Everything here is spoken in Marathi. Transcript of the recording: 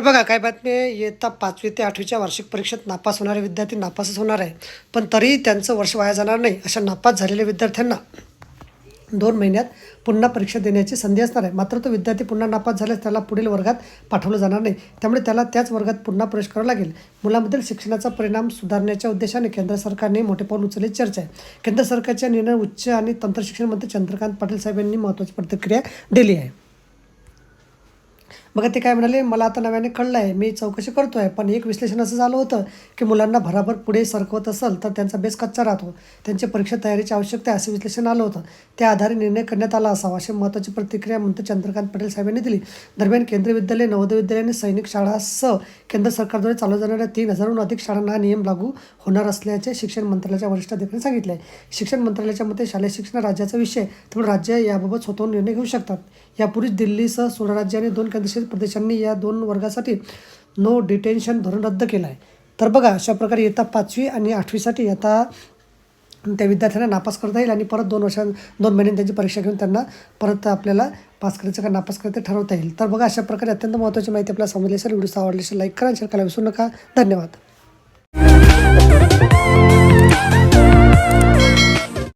बघा काय बातमी आहे? पाचवी ते आठवीच्या वार्षिक परीक्षेत नापास होणारे विद्यार्थी नापासच होणार आहे पण तरीही त्यांचं वर्ष वाया जाणार नाही अशा नापास झालेल्या विद्यार्थ्यांना दोन महिन्यात पुन्हा परीक्षा देण्याची संधी असणार आहे. मात्र तो विद्यार्थी पुन्हा नापास झाल्यास त्याला पुढील वर्गात पाठवलं जाणार नाही. त्यामुळे त्याला त्याच वर्गात पुन्हा प्रवेश करावा लागेल. मुलांमधील शिक्षणाचा परिणाम सुधारण्याच्या उद्देशाने केंद्र सरकारने मोठे पाऊल उचलल्याची चर्चा आहे. केंद्र सरकारच्या निर्णय उच्च आणि तंत्रशिक्षण मंत्री चंद्रकांत पाटील साहेब यांनी महत्त्वाची प्रतिक्रिया दिली आहे. बघा ते काय म्हणाले मला आता नव्याने कळलं आहे मी चौकशी करतो आहे पण एक विश्लेषण असं झालं होतं की मुलांना भराभर पुढे सरकवत असेल तर त्यांचा बेस कच्चा राहतो. त्यांच्या परीक्षा तयारीची आवश्यकता आहे असं विश्लेषण आलं होतं. त्या आधारे निर्णय करण्यात आला असावा अशी महत्त्वाची प्रतिक्रिया मंत्री चंद्रकांत पटेल साहेबांनी दिली. दरम्यान केंद्रीय विद्यालय नवोदय विद्यालय आणि सैनिक शाळासह केंद्र सरकारद्वारे चालू जाणाऱ्या तीन हजारहून अधिक शाळांना हा नियम लागू होणार असल्याचे शिक्षण मंत्रालयाच्या वरिष्ठ अधिकाऱ्यांनी सांगितले आहे शिक्षण मंत्रालयाच्या मते शालेय शिक्षण राज्याचा विषय त्यामुळे राज्य याबाबत स्वतःहून निर्णय घेऊ शकतात. यापूर्वीच दिल्लीसह सोळा राज्य आणि दोन केंद्रशासित प्रदेशांनी या दोन वर्गासाठी नो डिटेन्शन धोरण रद्द केलं आहे तर बघा अशा प्रकारे येता पाचवी आणि आठवीसाठी आता त्या विद्यार्थ्यांना नापास करता येईल आणि परत दोन वर्षां दोन महिन्यांनी त्यांची परीक्षा घेऊन त्यांना परत आपल्याला पास करायचं का नापास करायचं ठरवता येईल. तर बघा अशा प्रकारे अत्यंत महत्त्वाची माहिती आपल्याला समजली असेल व्हिडिओ आवडली असेल लाईक करा शेअर करायला विसरू नका. धन्यवाद.